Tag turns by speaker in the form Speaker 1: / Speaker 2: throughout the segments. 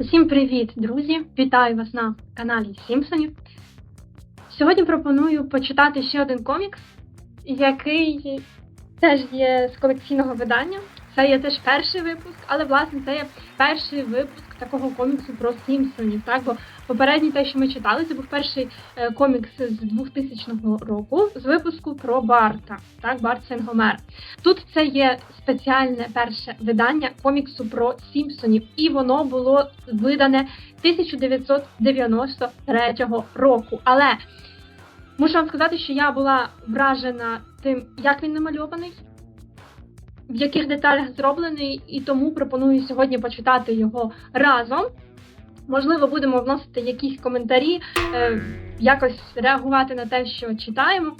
Speaker 1: Усім привіт, друзі! Вітаю вас на каналі Сімпсонів. Сьогодні пропоную почитати ще один комікс, який теж є з колекційного видання. Це є теж перший випуск, але власне це є перший випуск такого коміксу про Сімпсонів. Так, бо попередній те, що ми читали, це був перший е, комікс з 2000 року з випуску про Барта, так, Барт Сенгомер. Тут це є спеціальне перше видання коміксу про Сімпсонів, і воно було видане 1993 року. Але мушу вам сказати, що я була вражена тим, як він намальований, в яких деталях зроблений, і тому пропоную сьогодні почитати його разом. Можливо, будемо вносити якісь коментарі, е, якось реагувати на те, що читаємо.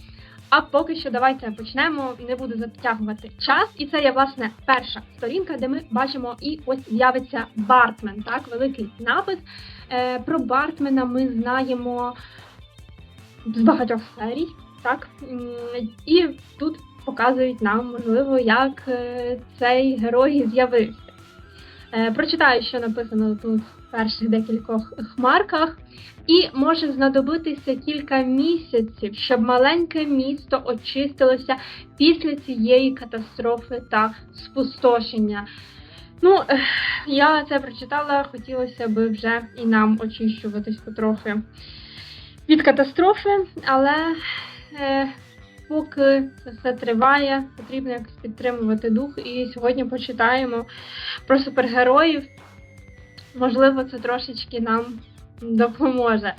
Speaker 1: А поки що давайте почнемо, не буду затягувати час. І це є власне перша сторінка, де ми бачимо і ось з'явиться Бартмен. Так, великий напис. Е, Про Бартмена ми знаємо з багатьох серій. Так, і тут показують нам, можливо, як е, цей герой з'явився. Е, Прочитаю, що написано тут в перших декількох хмарках. І може знадобитися кілька місяців, щоб маленьке місто очистилося після цієї катастрофи та спустошення. Ну, я це прочитала, хотілося б вже і нам очищуватись потрохи від катастрофи, але поки це все триває, потрібно якось підтримувати дух. І сьогодні почитаємо про супергероїв. Можливо, це трошечки нам допоможе.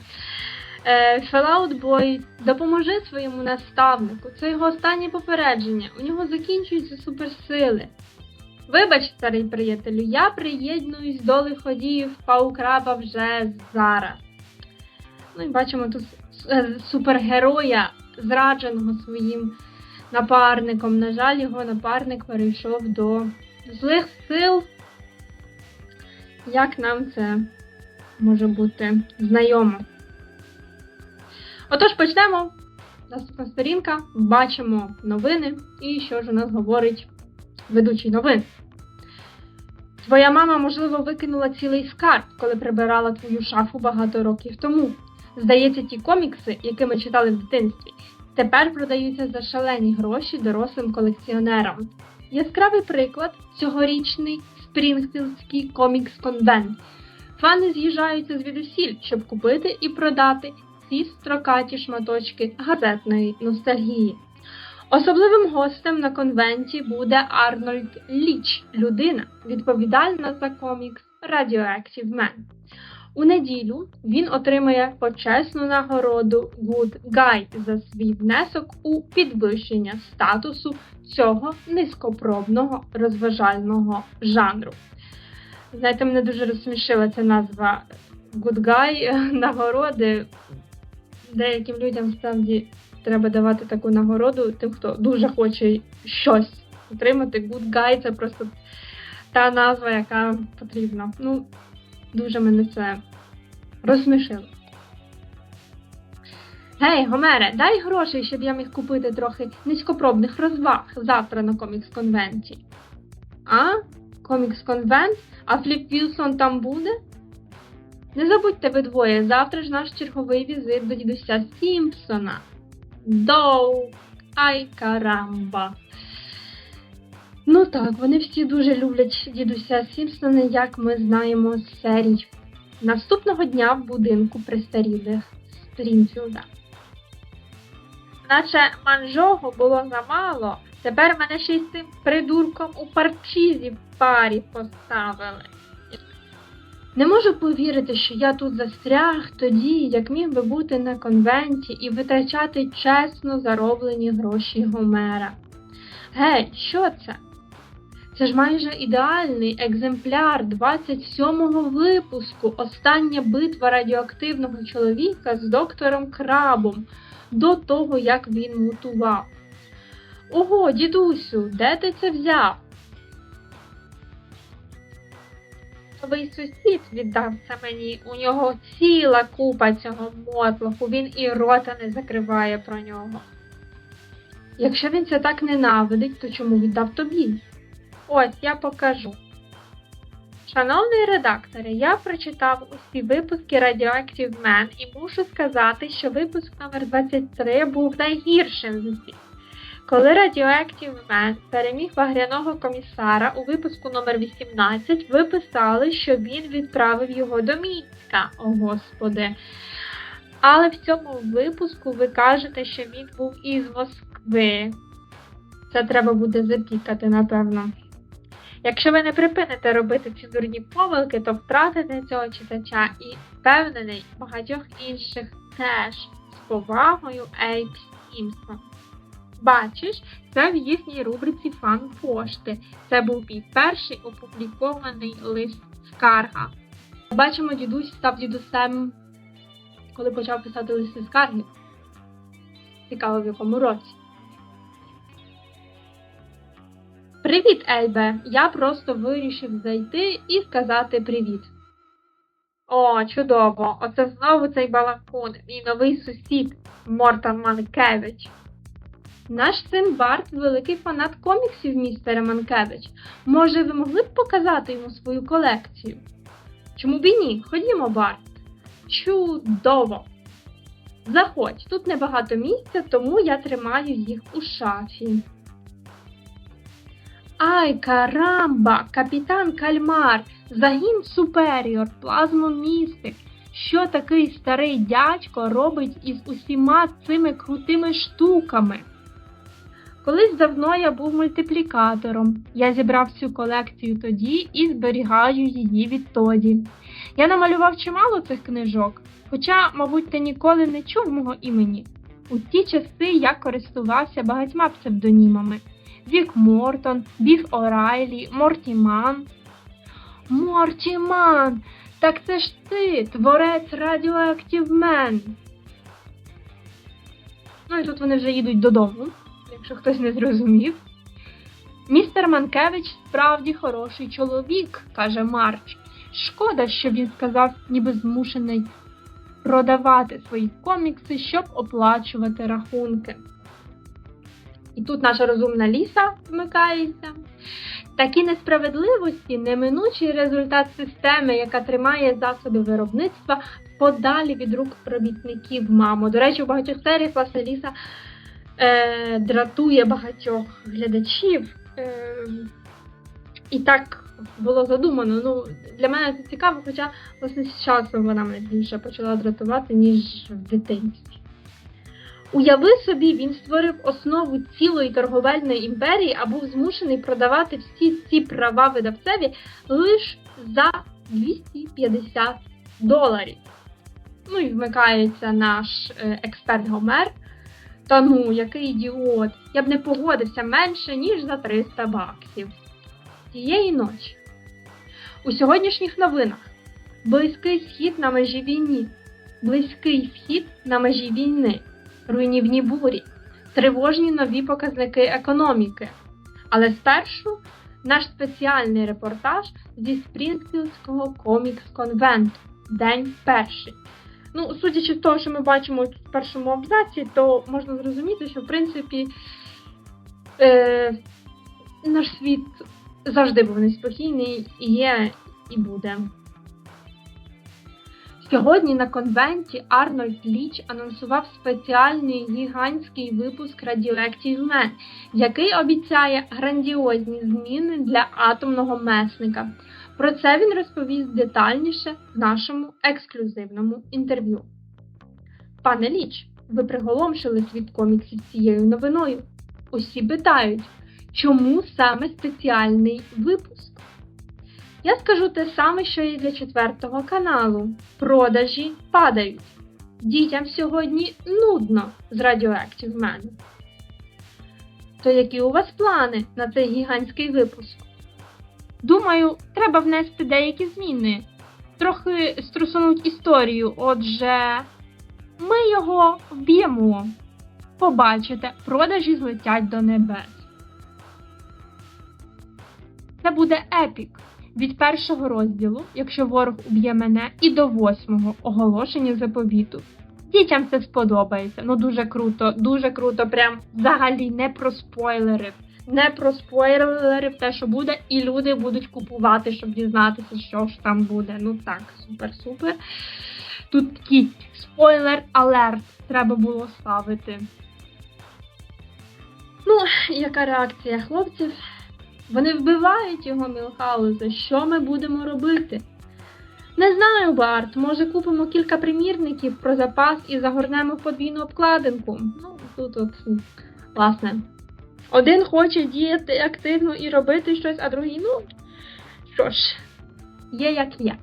Speaker 1: Е, Fallout Boy, допоможи своєму наставнику. Це його останнє попередження. У нього закінчуються суперсили. Вибач, старий приятелю, я приєднуюсь до лиходіїв паукраба вже зараз. Ну і бачимо тут е, супергероя, зрадженого своїм напарником. На жаль, його напарник перейшов до злих сил. Як нам це може бути знайомо? Отож, почнемо. Наступна сторінка. Бачимо новини. І що ж у нас говорить ведучий новин? Твоя мама, можливо, викинула цілий скарб, коли прибирала твою шафу багато років тому. Здається, ті комікси, які ми читали в дитинстві, тепер продаються за шалені гроші дорослим колекціонерам. Яскравий приклад цьогорічний Спрінгфілдський комікс конвент. Фани з'їжджаються звідусіль, щоб купити і продати ці строкаті шматочки газетної ностальгії. Особливим гостем на конвенті буде Арнольд Ліч, людина, відповідальна за комікс Radioactive Man. У неділю він отримає почесну нагороду Good Guy за свій внесок у підвищення статусу цього низькопробного розважального жанру. Знаєте, мене дуже розсмішила ця назва Good Guy нагороди. Деяким людям справді треба давати таку нагороду, тим, хто дуже хоче щось отримати. Good Guy це просто та назва, яка потрібна. Ну, дуже мене це розсмішило. Гей, Гомере, дай грошей, щоб я міг купити трохи низькопробних розваг завтра на комікс-конвенті. А? Комікс-конвент? А Фліп Вілсон там буде? Не забудьте ви двоє, завтра ж наш черговий візит до дідуся Сімпсона. Доу! Ай карамба! Ну так, вони всі дуже люблять дідуся Сімпсона, як ми знаємо з серій. Наступного дня в будинку престарілих Спрінфілда. Наче манжого було замало, тепер мене ще й з цим придурком у парчізі в парі поставили. Не можу повірити, що я тут застряг тоді, як міг би бути на конвенті і витрачати чесно зароблені гроші Гомера. Гей, що це? Це ж майже ідеальний екземпляр 27-го випуску Остання битва радіоактивного чоловіка з доктором Крабом до того, як він мутував. Ого, дідусю, де ти це взяв? Новий сусід віддав це мені. У нього ціла купа цього мотлоху, він і рота не закриває про нього. Якщо він це так ненавидить, то чому віддав тобі? Ось я покажу. Шановний редакторе, я прочитав усі випуски Radioactive Man і мушу сказати, що випуск номер 23 був найгіршим з усіх. Коли Radioactive Man переміг багряного комісара у випуску номер 18, ви писали, що він відправив його до Мінська. О господи. Але в цьому випуску ви кажете, що він був із Москви. Це треба буде запікати, напевно. Якщо ви не припините робити ці дурні помилки, то втратите цього читача і впевнений багатьох інших теж з повагою Ейп Сімпсон. Бачиш, це в їхній рубриці фан пошти. Це був мій перший опублікований лист скарга. Бачимо, дідусь став дідусем, коли почав писати листи скарги. Цікаво, в якому році. Привіт, Ельбе! Я просто вирішив зайти і сказати привіт. О, чудово! Оце знову цей балакун, мій новий сусід Мортан Манкевич. Наш син Барт великий фанат коміксів, містере Манкевич. Може, ви могли б показати йому свою колекцію? Чому б і ні? Ходімо, Барт. Чудово! Заходь, тут небагато місця, тому я тримаю їх у шафі. Ай, карамба! Капітан Кальмар, загін Суперіор, плазмомістик. Що такий старий дядько робить із усіма цими крутими штуками? Колись давно я був мультиплікатором. Я зібрав цю колекцію тоді і зберігаю її відтоді. Я намалював чимало цих книжок, хоча, мабуть, ти ніколи не чув мого імені. У ті часи я користувався багатьма псевдонімами. Вік Мортон, Біг Орайлі, Мортіман. Мортіман! Так це ж ти, творець Radioactive Man. Ну і тут вони вже їдуть додому, якщо хтось не зрозумів. Містер Манкевич справді хороший чоловік, каже Марч. Шкода, що він сказав, ніби змушений продавати свої комікси, щоб оплачувати рахунки. І тут наша розумна ліса вмикається. Такі несправедливості неминучий результат системи, яка тримає засоби виробництва подалі від рук робітників, мамо. До речі, у багатьох серіях власне ліса е, дратує багатьох глядачів. Е, і так було задумано. Ну, Для мене це цікаво, хоча власне з часом вона мене більше почала дратувати, ніж в дитинстві. Уяви собі, він створив основу цілої торговельної імперії, а був змушений продавати всі ці права видавцеві лише за 250 доларів. Ну і вмикається наш е, експерт Гомер. Та ну, який ідіот! Я б не погодився менше, ніж за 300 баксів. Тієї ночі. У сьогоднішніх новинах близький схід на межі війни. Близький схід на межі війни руйнівні бурі, тривожні нові показники економіки. Але спершу наш спеціальний репортаж зі Спрінгфілдського комікс-конвенту, день перший. Ну, судячи з того, що ми бачимо в першому абзаці, то можна зрозуміти, що в принципі е, наш світ завжди був неспокійний і є, і буде. Сьогодні на конвенті Арнольд Ліч анонсував спеціальний гігантський випуск Radioactive Man, який обіцяє грандіозні зміни для атомного месника. Про це він розповість детальніше в нашому ексклюзивному інтерв'ю. Пане Ліч, ви приголомшили світ коміксів цією новиною. Усі питають, чому саме спеціальний випуск? Я скажу те саме, що і для четвертого каналу. Продажі падають. Дітям сьогодні нудно з Radioactive Man. То які у вас плани на цей гігантський випуск? Думаю, треба внести деякі зміни. Трохи струсунуть історію, отже, ми його вб'ємо. Побачите, продажі злетять до небес. Це буде епік від першого розділу, якщо ворог уб'є мене, і до восьмого оголошення заповіту. Дітям це сподобається. Ну дуже круто, дуже круто. Прям взагалі не про спойлери. не проспойлерив те, що буде, і люди будуть купувати, щоб дізнатися, що ж там буде. Ну так, супер-супер. Тут такий спойлер алерт треба було ставити. Ну, яка реакція хлопців? Вони вбивають його Мілхауза. Що ми будемо робити? Не знаю, Барт. Може купимо кілька примірників про запас і загорнемо в подвійну обкладинку. Ну, тут от, власне. Один хоче діяти активно і робити щось, а другий, ну, що ж, є як є.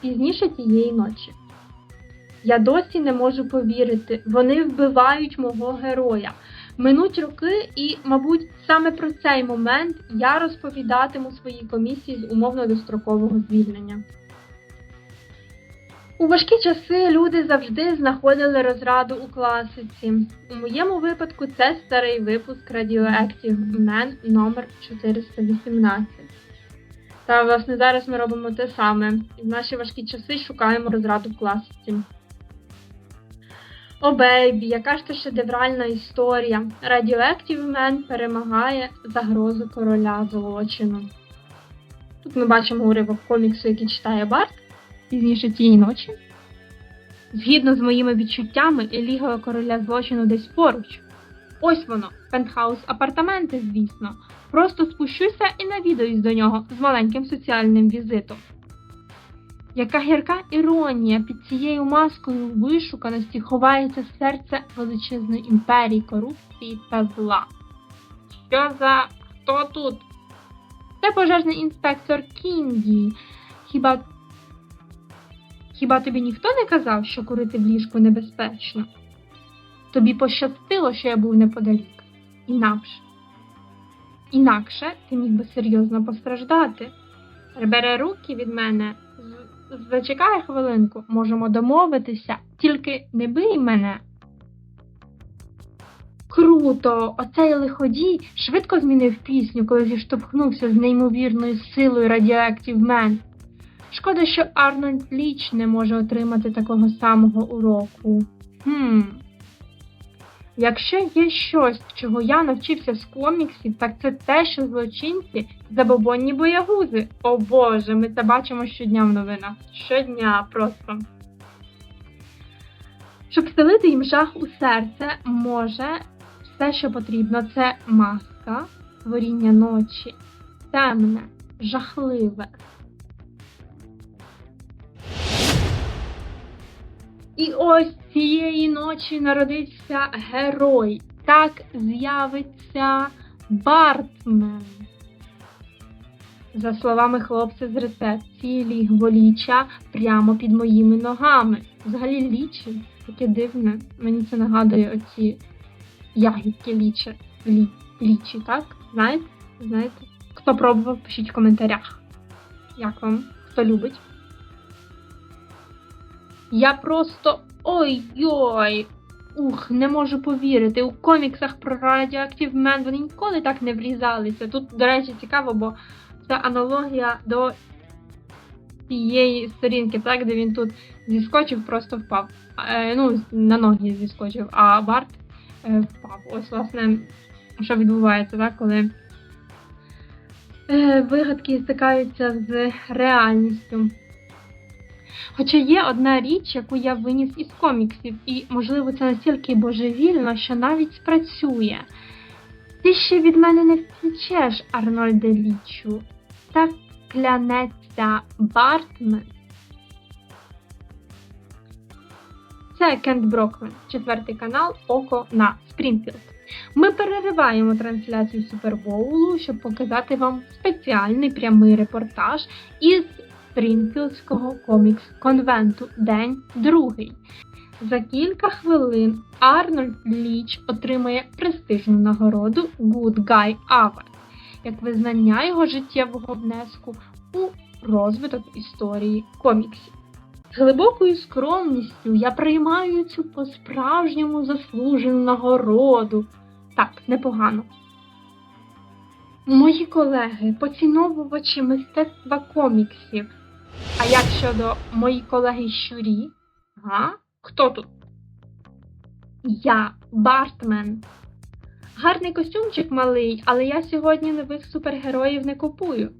Speaker 1: Пізніше тієї ночі. Я досі не можу повірити. Вони вбивають мого героя. Минуть роки, і, мабуть, саме про цей момент я розповідатиму своїй комісії з умовно дострокового звільнення. У важкі часи люди завжди знаходили розраду у класиці. У моєму випадку це старий випуск Radioactive Man номер 418. Та, власне, зараз ми робимо те саме. І в наші важкі часи шукаємо розраду в класиці. О, бейбі, яка ж то шедевральна історія. Radioactive Man перемагає загрозу короля злочину. Тут ми бачимо уривок коміксу, який читає Барт пізніше тієї ночі. Згідно з моїми відчуттями, Ліга короля злочину десь поруч. Ось воно, пентхаус апартаменти, звісно. Просто спущуся і навідаюсь до нього з маленьким соціальним візитом. Яка гірка іронія під цією маскою вишуканості ховається серце величезної імперії корупції та зла. Що за хто тут? Це пожежний інспектор Кінді. Хіба Хіба тобі ніхто не казав, що курити в ліжку небезпечно? Тобі пощастило, що я був неподалік. Інакше. Інакше ти міг би серйозно постраждати. Бере руки від мене. Зачекай хвилинку, можемо домовитися, тільки не бий мене. Круто! Оцей лиходій швидко змінив пісню, коли зіштовхнувся з неймовірною силою Radioactive Man. Шкода, що Арнольд Ліч не може отримати такого самого уроку. Хм. Якщо є щось, чого я навчився з коміксів, так це те, що злочинці забобонні боягузи. О Боже, ми це бачимо щодня в новинах. Щодня просто. Щоб вселити їм жах у серце, може все, що потрібно, це маска, творіння ночі, темне, жахливе, І ось цієї ночі народився герой. Так з'явиться Бартмен. За словами хлопця з рецепції, лігво ліча прямо під моїми ногами. Взагалі лічі, таке дивне. Мені це нагадує оці ягідки лічі. Лі, лічі, так? Знаєте? Знаєте? Хто пробував, пишіть в коментарях. Як вам? Хто любить? Я просто ой-ой. Ух, не можу повірити. У коміксах про Radioactive Man вони ніколи так не врізалися. Тут, до речі, цікаво, бо це аналогія до тієї сторінки, так, де він тут зіскочив, просто впав. Е, ну, на ноги зіскочив, а Барт е, впав. Ось, власне, що відбувається, так, коли е, вигадки стикаються з реальністю. Хоча є одна річ, яку я виніс із коміксів, і, можливо, це настільки божевільно, що навіть спрацює. Ти ще від мене не втічеш, Арнольде Лічу. Так клянеться Бартмен. Це Кент Брокмен, четвертий канал Око на Спрінфілд. Ми перериваємо трансляцію Супербоулу, щоб показати вам спеціальний прямий репортаж із Спрінфілдського комікс-конвенту День другий. За кілька хвилин Арнольд Ліч отримає престижну нагороду Good Guy Award як визнання його життєвого внеску у розвиток історії коміксів. З глибокою скромністю я приймаю цю по-справжньому заслужену нагороду. Так, непогано. Мої колеги, поціновувачі мистецтва коміксів. А як щодо мої колеги щурі? Га? Хто тут? Я, Бартмен. Гарний костюмчик малий, але я сьогодні нових супергероїв не купую.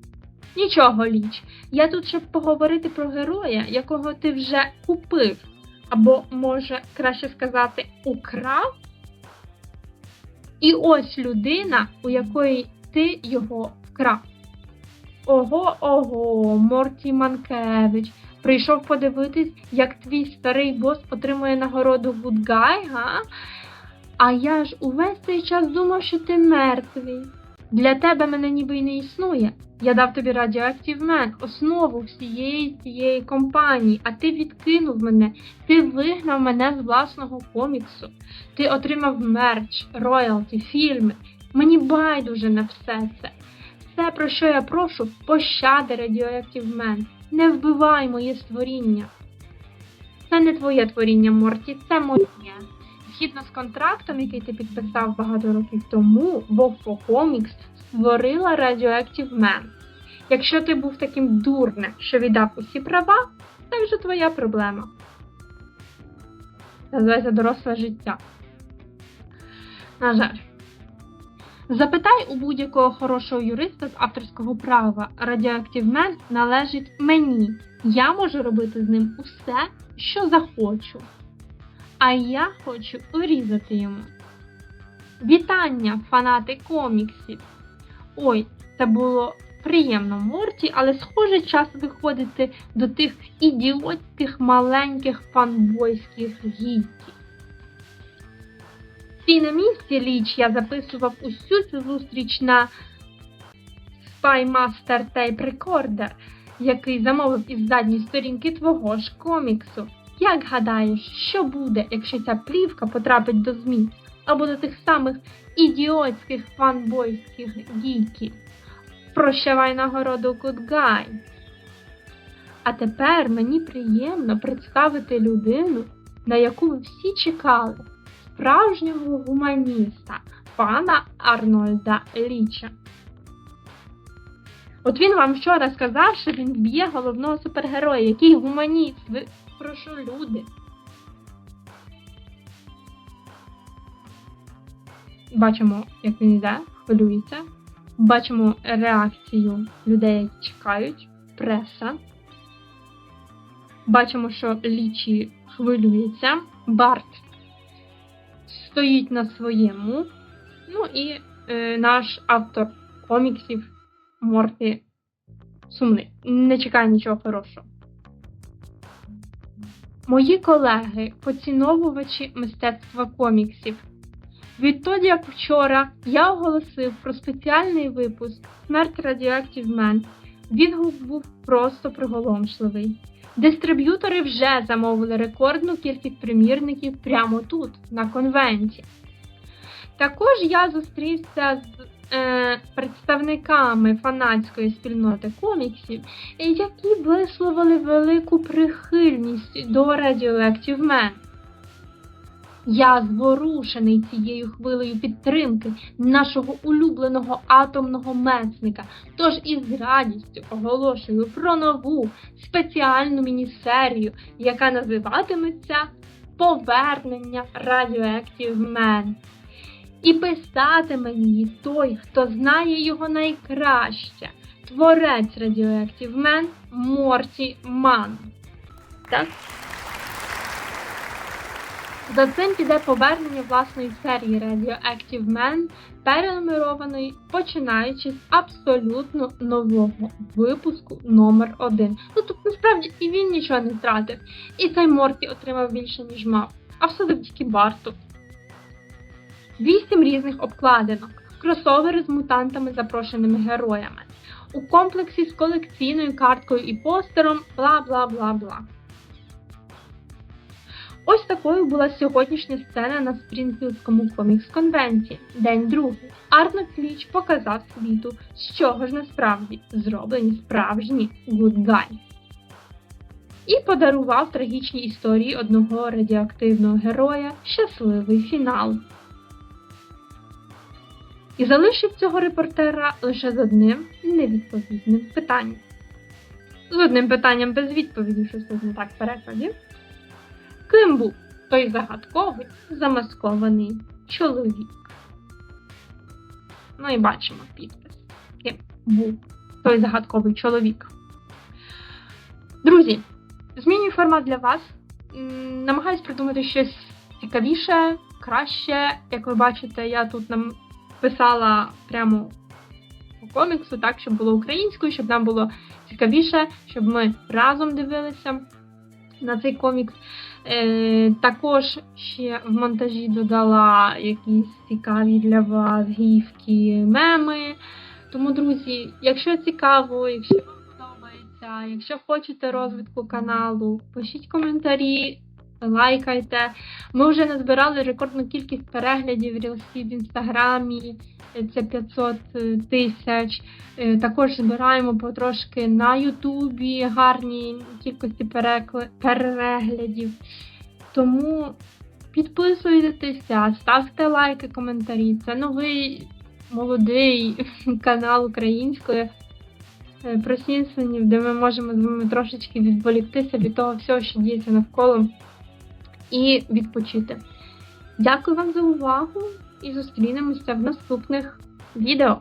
Speaker 1: Нічого, Ліч, я тут, щоб поговорити про героя, якого ти вже купив. Або, може, краще сказати, украв. І ось людина, у якої ти його вкрав. Ого, ого, Морті Манкевич. Прийшов подивитись, як твій старий бос отримує нагороду Гудгай, га? А я ж увесь цей час думав, що ти мертвий. Для тебе мене ніби й не існує. Я дав тобі Radioactive Man, основу всієї цієї компанії, а ти відкинув мене, ти вигнав мене з власного коміксу. Ти отримав мерч, роялті, фільми. Мені байдуже на все це. Все, про що я прошу, пощади Radioactive Man. Не вбивай моє створіння. Це не твоє творіння, Морті, це моє. Згідно з контрактом, який ти підписав багато років тому, Бofo Comics створила Radioactive Man. Якщо ти був таким дурним, що віддав усі права, це вже твоя проблема. Називається доросле життя. На жаль. Запитай у будь-якого хорошого юриста з авторського права. Radioactive Man належить мені. Я можу робити з ним усе, що захочу. А я хочу урізати йому. Вітання, фанати коміксів! Ой, це було приємно Морті, але схоже час виходити до тих ідіотських маленьких фанбойських гійків. Стій на місці ліч я записував усю цю зустріч на Spymaster Tape Recorder, який замовив із задньої сторінки твого ж коміксу. Як гадаєш, що буде, якщо ця плівка потрапить до ЗМІ або до тих самих ідіотських фанбойських гійків? Прощавай нагороду Good Guy. А тепер мені приємно представити людину, на яку ви всі чекали, справжнього гуманіста, пана Арнольда Ліча. От він вам вчора сказав, що він вб'є головного супергероя, який гуманіст. Ви прошу люди. Бачимо, як він йде, хвилюється. Бачимо реакцію людей, які чекають, преса. Бачимо, що лічі хвилюється. Барт стоїть на своєму. Ну і е, наш автор коміксів Морти сумний. Не чекає нічого хорошого. Мої колеги, поціновувачі мистецтва коміксів. Відтоді, як вчора я оголосив про спеціальний випуск Смерть Radioactive Man, відгук був просто приголомшливий. Дистриб'ютори вже замовили рекордну кількість примірників прямо тут, на конвенті. Також я зустрівся з е, представниками фанатської спільноти коміксів, які висловили велику прихильність до Radioactive Man. Я зворушений цією хвилею підтримки нашого улюбленого атомного месника. Тож із радістю оголошую про нову спеціальну мінісерію, яка називатиметься Повернення Radioactive Man. І писатиме її той, хто знає його найкраще. Творець Radioactive Man Морті Ман. Так? За цим піде повернення власної серії Radioactive Man, перенумерованої, починаючи з абсолютно нового випуску номер 1 Ну тут насправді і він нічого не втратив, і цей Морті отримав більше, ніж мав, а все завдяки Барту. Вісім різних обкладинок, кросовери з мутантами, запрошеними героями, у комплексі з колекційною карткою і постером, бла бла бла бла. Ось такою була сьогоднішня сцена на Спрінфілдському комікс-конвенті. День другий. Арнольд Ліч показав світу, з чого ж насправді зроблені справжні гудгаї. І подарував трагічній історії одного радіоактивного героя щасливий фінал. І залишив цього репортера лише з одним невідповідним питанням. З одним питанням без відповіді, що це не так в перекладі. Ким був той загадковий замаскований чоловік? Ну і бачимо підпис. Ким був той загадковий чоловік. Друзі, змінюю формат для вас. Намагаюсь придумати щось цікавіше, краще. Як ви бачите, я тут нам писала прямо по коміксу, так, щоб було українською, щоб нам було цікавіше, щоб ми разом дивилися на цей комікс. Е, також ще в монтажі додала якісь цікаві для вас гіфки, меми. Тому, друзі, якщо цікаво, якщо вам подобається, якщо хочете розвитку каналу, пишіть коментарі, лайкайте. Ми вже назбирали рекордну кількість переглядів рілсів в інстаграмі. е, Це 500 тисяч. Е, Також збираємо потрошки на Ютубі гарні кількості переглядів. Тому підписуйтеся, ставте лайки, коментарі. Це новий молодий канал української е, про Сімпсонів, де ми можемо з вами трошечки відволіктися від того всього, що діється навколо, і відпочити. Дякую вам за увагу і зустрінемося в наступних відео.